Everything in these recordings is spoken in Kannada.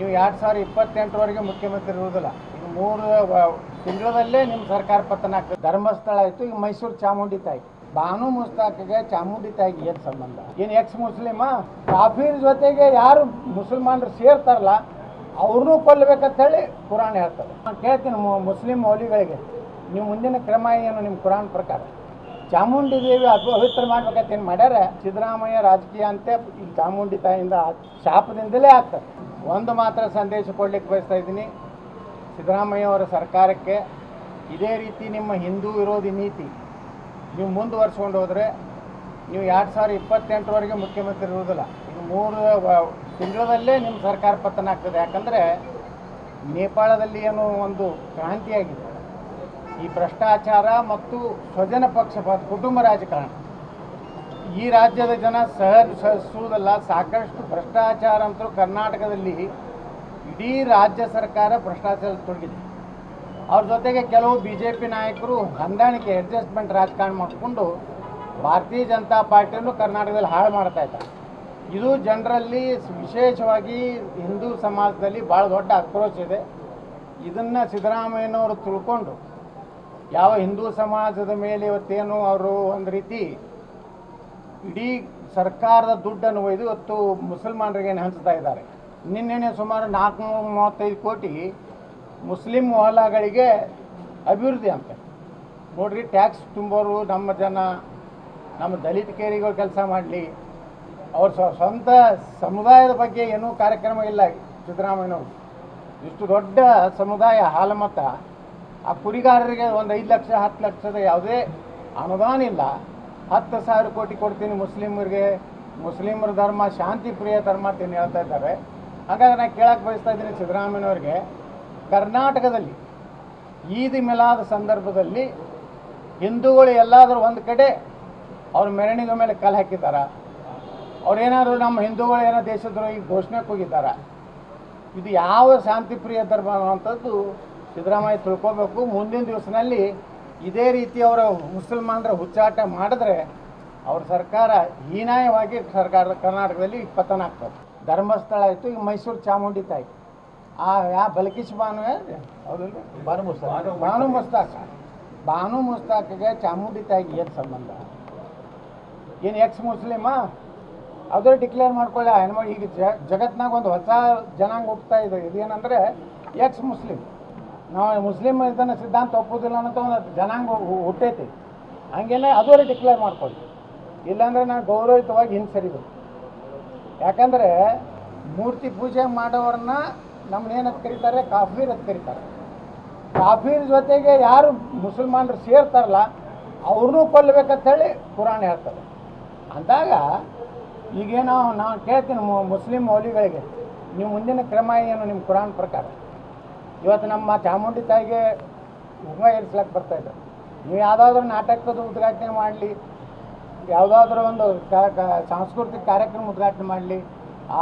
ನೀವು ಎರಡು ಸಾವಿರ ಇಪ್ಪತ್ತೆಂಟರವರೆಗೆ ಮುಖ್ಯಮಂತ್ರಿ ಇರುವುದಿಲ್ಲ. ಈಗ ಮೂರು ತಿಂಗಳಲ್ಲೇ ನಿಮ್ಮ ಸರ್ಕಾರ ಪತನ ಆಗ್ತದೆ. ಧರ್ಮಸ್ಥಳ ಆಯಿತು, ಈಗ ಮೈಸೂರು ಚಾಮುಂಡಿ ತಾಯಿ ಬಾನು ಮುಸ್ತಾಕಿಗೆ ಚಾಮುಂಡಿ ತಾಯಿಗೆ ಏನು ಸಂಬಂಧ? ಏನು ಎಕ್ಸ್ ಮುಸ್ಲಿಮ? ಕಾಫೀರ್ ಜೊತೆಗೆ ಯಾರು ಮುಸಲ್ಮಾನರು ಸೇರ್ತಾರಲ್ಲ ಅವ್ರನ್ನೂ ಕೊಲ್ಲಬೇಕಂತ ಹೇಳಿ ಕುರಾನ್ ಹೇಳ್ತಾರೆ. ನಾನು ಕೇಳ್ತೀನಿ ಮುಸ್ಲಿಂ ಮೌಲಿಗಳಿಗೆ ನೀವು ಮುಂದಿನ ಕ್ರಮ ಏನು ನಿಮ್ಮ ಕುರಾನ್ ಪ್ರಕಾರ? ಚಾಮುಂಡಿ ದೇವಿ ಅಪವಿತ್ರ ಮಾಡ್ಬೇಕಂತ ಏನು ಮಾಡ್ಯಾರ? ಸಿದ್ದರಾಮಯ್ಯ ರಾಜಕೀಯ ಅಂತ ಈ ಚಾಮುಂಡಿ ತಾಯಿಯಿಂದ ಶಾಪದಿಂದಲೇ ಆಗ್ತದೆ ಒಂದು ಮಾತ್ರ ಸಂದೇಶ ಕೊಡ್ಲಿಕ್ಕೆ ಬಯಸ್ತಾ ಇದ್ದೀನಿ. ಸಿದ್ದರಾಮಯ್ಯ ಅವರ ಸರ್ಕಾರಕ್ಕೆ ಇದೇ ರೀತಿ ನಿಮ್ಮ ಹಿಂದೂ ವಿರೋಧಿ ನೀತಿ ನೀವು ಮುಂದುವರ್ಸ್ಕೊಂಡು ಹೋದರೆ ನೀವು ಎರಡು ಸಾವಿರ ಇಪ್ಪತ್ತೆಂಟರವರೆಗೆ ಮುಖ್ಯಮಂತ್ರಿ ಇರುವುದಿಲ್ಲ. ಇದು ಮೂರು ತಿಂಗಳಲ್ಲೇ ನಿಮ್ಮ ಸರ್ಕಾರ ಪತನ ಆಗ್ತದೆ. ಯಾಕಂದರೆ ನೇಪಾಳದಲ್ಲಿ ಏನು ಒಂದು ಕ್ರಾಂತಿಯಾಗಿದೆ. ಈ ಭ್ರಷ್ಟಾಚಾರ ಮತ್ತು ಸ್ವಜನ ಪಕ್ಷಪಾತ, ಕುಟುಂಬ ರಾಜಕಾರಣ. ಈ ರಾಜ್ಯದ ಜನ ಸಹ ಸಹಿಸುವುದಲ್ಲ, ಸಾಕಷ್ಟು ಭ್ರಷ್ಟಾಚಾರ ಅಂತೂ ಕರ್ನಾಟಕದಲ್ಲಿ ಇಡೀ ರಾಜ್ಯ ಸರ್ಕಾರ ಭ್ರಷ್ಟಾಚಾರ ತೊಡಗಿದೆ. ಅವ್ರ ಜೊತೆಗೆ ಕೆಲವು ಬಿ ಜೆ ಪಿ ನಾಯಕರು ಹೊಂದಾಣಿಕೆ ಅಡ್ಜಸ್ಟ್ಮೆಂಟ್ ರಾಜಕಾರಣ ಮಾಡಿಕೊಂಡು ಭಾರತೀಯ ಜನತಾ ಪಾರ್ಟಿಯನ್ನು ಕರ್ನಾಟಕದಲ್ಲಿ ಹಾಳು ಮಾಡ್ತಾ ಇದ್ದಾರೆ. ಇದು ಜನರಲ್ಲಿ ವಿಶೇಷವಾಗಿ ಹಿಂದೂ ಸಮಾಜದಲ್ಲಿ ಭಾಳ ದೊಡ್ಡ ಆಕ್ರೋಶ ಇದೆ. ಇದನ್ನು ಸಿದ್ದರಾಮಯ್ಯನವರು ತಿಳ್ಕೊಂಡು ಯಾವ ಹಿಂದೂ ಸಮಾಜದ ಮೇಲೆ ಇವತ್ತೇನು ಅವರು ಒಂದು ರೀತಿ ಇಡೀ ಸರ್ಕಾರದ ದುಡ್ಡನ್ನು ಒಯ್ದು ಇವತ್ತು ಮುಸಲ್ಮಾನರಿಗೆ ಹಂಚ್ತಾ ಇದ್ದಾರೆ. ನಿನ್ನೆನೆ ಸುಮಾರು ನಾಲ್ಕುನೂರ ಮೂವತ್ತೈದು ಕೋಟಿ ಮುಸ್ಲಿಂ ಮೊಹಲ್ಲಾಗಳಿಗೆ ಅಭಿವೃದ್ಧಿ ಅಂತ. ನೋಡ್ರಿ, ಟ್ಯಾಕ್ಸ್ ತುಂಬೋರು, ನಮ್ಮ ಜನ, ನಮ್ಮ ದಲಿತ ಕೇರಿಗಳು ಕೆಲಸ ಮಾಡಲಿ. ಅವ್ರ ಸ್ವ- ಸ್ವಂತ ಸಮುದಾಯದ ಬಗ್ಗೆ ಏನೂ ಕಾರ್ಯಕ್ರಮ ಇಲ್ಲ ಸಿದ್ದರಾಮಯ್ಯನವರು. ಇಷ್ಟು ದೊಡ್ಡ ಸಮುದಾಯ ಹಾಲಮತ, ಆ ಕುರಿಗಾರರಿಗೆ ಒಂದು ಐದು ಲಕ್ಷ, ಹತ್ತು ಲಕ್ಷದ ಯಾವುದೇ ಅನುದಾನ ಇಲ್ಲ. ಹತ್ತು ಸಾವಿರ ಕೋಟಿ ಕೊಡ್ತೀನಿ ಮುಸ್ಲಿಮರಿಗೆ. ಮುಸ್ಲಿಮರ ಧರ್ಮ ಶಾಂತಿ ಪ್ರಿಯ ಧರ್ಮ ಅಂತ ಏನು ಹೇಳ್ತಾ ಇದ್ದಾರೆ. ಹಾಗಾಗಿ ನಾನು ಕೇಳಕ್ಕೆ ಬಯಸ್ತಾ ಇದ್ದೀನಿ ಸಿದ್ದರಾಮಯ್ಯನವ್ರಿಗೆ, ಕರ್ನಾಟಕದಲ್ಲಿ ಈದ್ ಮಿಲಾದ ಸಂದರ್ಭದಲ್ಲಿ ಹಿಂದೂಗಳು ಎಲ್ಲಾದರೂ ಒಂದು ಕಡೆ ಅವ್ರ ಮೆರವಣಿಗೆ ಮೇಲೆ ಕಲ್ಲು ಹಾಕಿದ್ದಾರ. ಅವ್ರೇನಾದ್ರು ನಮ್ಮ ಹಿಂದೂಗಳು ಏನೋ ದೇಶದ್ರೋಹಿ ಘೋಷಣೆ ಕೂಗಿದ್ದಾರ. ಇದು ಯಾವ ಶಾಂತಿ ಪ್ರಿಯ ಧರ್ಮ ಅನ್ನುವಂಥದ್ದು ಸಿದ್ದರಾಮಯ್ಯ ತಿಳ್ಕೊಬೇಕು. ಮುಂದಿನ ದಿವಸನಲ್ಲಿ ಇದೇ ರೀತಿ ಅವರ ಮುಸಲ್ಮಾನರ ಹುಚ್ಚಾಟ ಮಾಡಿದ್ರೆ ಅವ್ರ ಸರ್ಕಾರ ಹೀನಾಯವಾಗಿ ಸರ್ಕಾರ ಕರ್ನಾಟಕದಲ್ಲಿ ಪತನ ಆಗ್ತದೆ. ಧರ್ಮಸ್ಥಳ ಆಯಿತು ಈಗ ಮೈಸೂರು ಚಾಮುಂಡಿ ತಾಯಿ. ಆ ಯಾ ಬಲಕಿಶ್ ಬಾನು ಹೌದಿಲ್ಲ ಬಾನು ಮುಸ್ತಾಕ್. ಬಾನು ಮುಸ್ತಾಕ್. ಬಾನು ಮುಸ್ತಾಕ್ಗೆ ಚಾಮುಂಡಿ ತಾಯಿಗೆ ಏನು ಸಂಬಂಧ? ಏನು ಎಕ್ಸ್ ಮುಸ್ಲಿಮ? ಅದೇ ಡಿಕ್ಲೇರ್ ಮಾಡ್ಕೊಳ್ಳಿ ಹೆಣ್ಮಕ್ಳು. ಈಗ ಜಗತ್ನಾಗ ಒಂದು ಹೊಸ ಜನಾಂಗ ಹೋಗ್ತಾ ಇದೆ. ಇದೇನಂದ್ರೆ ಎಕ್ಸ್ ಮುಸ್ಲಿಂ ನಾವು ಮುಸ್ಲಿಮ್ ಇದನ್ನು ಸಿದ್ಧಾಂತ ಒಪ್ಪೋದಿಲ್ಲ ಅನ್ನೋ ಒಂದು ಜನಾಂಗ ಹುಟ್ಟೈತಿ. ಹಂಗೆಲ್ಲ ಅದುವರೆ ಡಿಕ್ಲೇರ್ ಮಾಡ್ಕೊಳ್ಳಿ. ಇಲ್ಲಾಂದ್ರೆ ನಾನು ಗೌರವಯುತವಾಗಿ ಹಿಂದೆ ಸರಿಬೇಕು ಯಾಕಂದರೆ ಮೂರ್ತಿ ಪೂಜೆ ಮಾಡೋರನ್ನ ನಮ್ಮನ್ನೇನಂತ ಕರೀತಾರೆ ಕಾಫೀರ್ ಅಂತ ಕರೀತಾರೆ ಕಾಫೀರ್ ಜೊತೆಗೆ ಯಾರು ಮುಸಲ್ಮಾನರು ಸೇರ್ತಾರಲ್ಲ ಅವ್ರನ್ನೂ ಕೊಲ್ಲಬೇಕಂತ ಹೇಳಿ ಕುರಾನ್ ಹೇಳ್ತಾರೆ. ಅಂದಾಗ ಈಗೇನೋ ನಾನು ಕೇಳ್ತೀನಿ ಮುಸ್ಲಿಂ ಮೌಲಿಗಳಿಗೆ ನೀವು ಮುಂದಿನ ಕ್ರಮ ಏನು ನಿಮ್ಮ ಕುರಾನ್ ಪ್ರಕಾರ? ಇವತ್ತು ನಮ್ಮ ಚಾಮುಂಡಿ ತಾಯಿಗೆ ಉಗ್ಮ ಏರಿಸ್ಲಕ್ಕೆ ಬರ್ತಾ ಇದ್ದಾರೆ ನೀವು ಯಾವುದಾದ್ರೂ ನಾಟಕದ ಉದ್ಘಾಟನೆ ಮಾಡಲಿ, ಯಾವುದಾದ್ರೂ ಒಂದು ಸಾಂಸ್ಕೃತಿಕ ಕಾರ್ಯಕ್ರಮ ಉದ್ಘಾಟನೆ ಮಾಡಲಿ,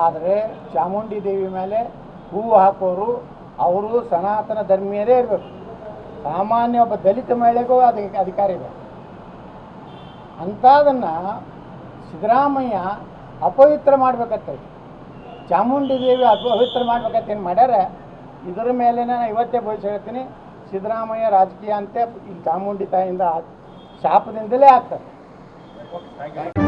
ಆದರೆ ಚಾಮುಂಡಿ ದೇವಿ ಮೇಲೆ ಹೂವು ಹಾಕೋರು, ಅವರು ಸನಾತನ ಧರ್ಮೀಯರೇ ಇರಬೇಕು. ಸಾಮಾನ್ಯ ಒಬ್ಬ ದಲಿತ ಮಹಿಳೆಗೂ ಅದಕ್ಕೆ ಅಧಿಕಾರ ಇದೆ. ಅಂಥದನ್ನು ಸಿದ್ದರಾಮಯ್ಯ ಅಪವಿತ್ರ ಮಾಡ್ಬೇಕಂತ ಚಾಮುಂಡಿ ದೇವಿ ಅಪವಿತ್ರ ಮಾಡ್ಬೇಕಂತ ಮಾಡ್ಯಾರ? ಇದರ ಮೇಲೆ ನಾನು ಇವತ್ತೇ ಭವಿಷ್ಯ ಹೇಳ್ತೀನಿ ಸಿದ್ದರಾಮಯ್ಯ ರಾಜಕೀಯ ಅಂತೆ ಈ ಚಾಮುಂಡಿ ತಾಯಿಯಿಂದ ಶಾಪದಿಂದಲೇ ಆಗ್ತದೆ